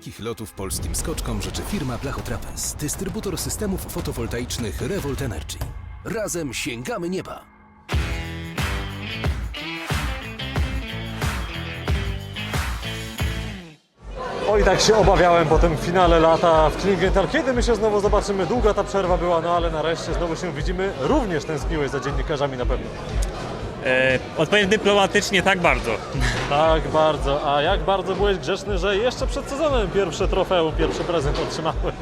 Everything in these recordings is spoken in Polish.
Wielkich lotów polskim skoczkom życzy firma Blachotrapez, dystrybutor systemów fotowoltaicznych Revolt Energy. Razem sięgamy nieba! Oj, tak się obawiałem po tym finale lata w Klingenthal. Kiedy my się znowu zobaczymy? Długa ta przerwa była, no ale nareszcie znowu się widzimy. Również tęskniłeś za dziennikarzami na pewno. E, odpowiem dyplomatycznie tak bardzo. Tak, bardzo. A jak bardzo byłeś grzeczny, że jeszcze przed sezonem pierwsze trofeum, pierwszy prezent otrzymałem.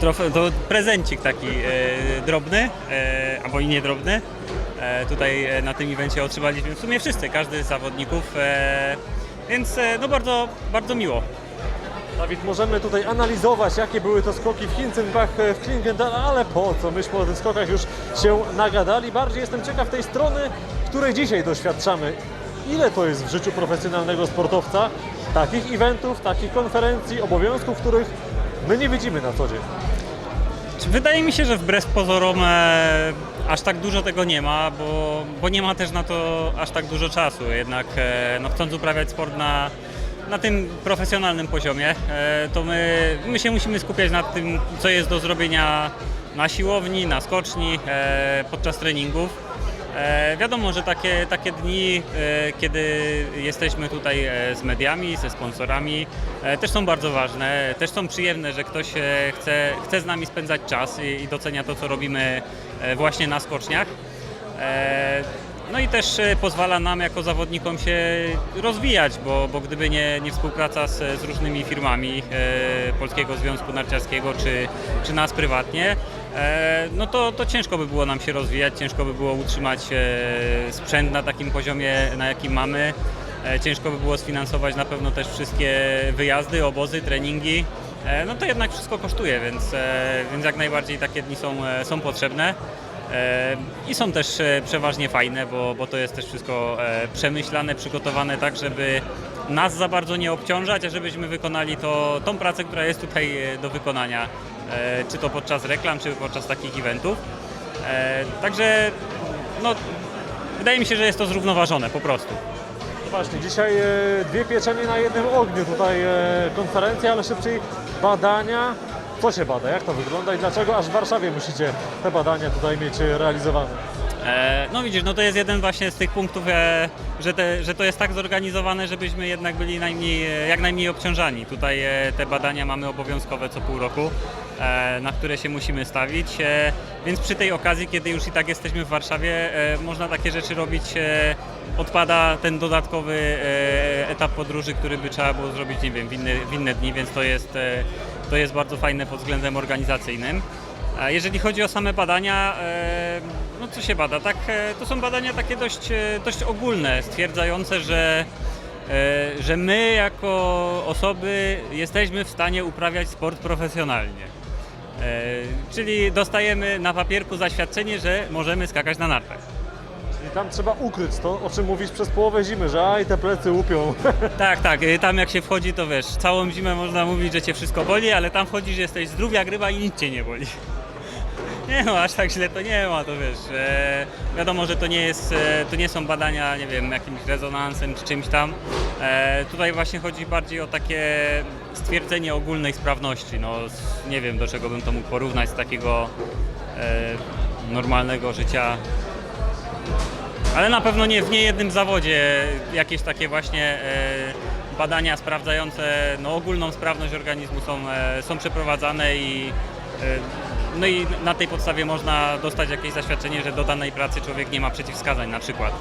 Trochę to prezencik taki e, drobny, e, albo i niedrobny. E, tutaj e, na tym evencie otrzymaliśmy w sumie wszyscy, każdy z zawodników, e, więc e, no bardzo, bardzo miło. Dawid, możemy tutaj analizować, jakie były to skoki w Hinzenbach, w Klingenthal, ale po co? Myśmy o tych skokach już się nagadali. Bardziej jestem ciekaw tej strony, której dzisiaj doświadczamy. Ile to jest w życiu profesjonalnego sportowca? Takich eventów, takich konferencji, obowiązków, których my nie widzimy na co dzień. Wydaje mi się, że wbrew pozorom e, aż tak dużo tego nie ma, bo, bo nie ma też na to aż tak dużo czasu. Jednak e, no, chcąc uprawiać sport na, na tym profesjonalnym poziomie, e, to my, my się musimy skupiać na tym, co jest do zrobienia na siłowni, na skoczni, e, podczas treningów. E, wiadomo, że takie, takie dni, e, kiedy jesteśmy tutaj e, z mediami, ze sponsorami, też są bardzo ważne, też są przyjemne, że ktoś chce, chce z nami spędzać czas i, i docenia to, co robimy właśnie na skoczniach. No i też e, pozwala nam jako zawodnikom się rozwijać, bo, bo gdyby nie, nie współpraca z, z różnymi firmami e, Polskiego Związku Narciarskiego czy, czy nas prywatnie, e, no to, to ciężko by było nam się rozwijać, ciężko by było utrzymać e, sprzęt na takim poziomie, na jakim mamy. E, Ciężko by było sfinansować na pewno też wszystkie wyjazdy, obozy, treningi. E, No to jednak wszystko kosztuje, więc, e, więc jak najbardziej takie dni są, e, są potrzebne. I są też e, przeważnie fajne, bo, bo to jest też wszystko e, przemyślane, przygotowane tak, żeby nas za bardzo nie obciążać, a żebyśmy wykonali to, tą pracę, która jest tutaj e, do wykonania, czy to podczas reklam, czy podczas takich eventów. Także no, wydaje mi się, że jest to zrównoważone po prostu. No Właśnie, dzisiaj dwie pieczenie na jednym ogniu. Tutaj konferencja, ale szybciej badania. Co się bada? Jak to wygląda i dlaczego aż w Warszawie musicie te badania tutaj mieć e, realizowane? E, No widzisz, no to jest jeden właśnie z tych punktów, e, że, te, że to jest tak zorganizowane, żebyśmy jednak byli najmniej, e, jak najmniej obciążani. Tutaj te badania mamy obowiązkowe co pół roku, na które się musimy stawić, więc przy tej okazji, kiedy już i tak jesteśmy w Warszawie, można takie rzeczy robić. Odpada ten dodatkowy etap podróży, który by trzeba było zrobić, nie wiem, w inne, w inne dni, więc to jest, to jest bardzo fajne pod względem organizacyjnym. A jeżeli chodzi o same badania, e, no co się bada? Tak, e, to są badania takie dość, e, dość ogólne, stwierdzające, że, że my jako osoby jesteśmy w stanie uprawiać sport profesjonalnie. Czyli dostajemy na papierku zaświadczenie, że możemy skakać na nartach. I tam trzeba ukryć to, o czym mówisz przez połowę zimy, że aj, te plecy łupią. Tak, tak, y, tam jak się wchodzi, to wiesz, całą zimę można mówić, że cię wszystko boli, ale tam wchodzisz, jesteś zdrów jak ryba i nic cię nie boli. Nie no, aż tak źle to nie ma, to wiesz. E, wiadomo, że to nie, jest, e, to nie są badania, nie wiem, jakimś rezonansem czy czymś tam. E, tutaj właśnie chodzi bardziej o takie stwierdzenie ogólnej sprawności. No, s- nie wiem, do czego bym to mógł porównać z takiego e, normalnego życia ale na pewno nie w niejednym zawodzie jakieś takie właśnie e, badania sprawdzające no, ogólną sprawność organizmu są, e, są przeprowadzane i e, no i na tej podstawie można dostać jakieś zaświadczenie, że do danej pracy człowiek nie ma przeciwwskazań na przykład.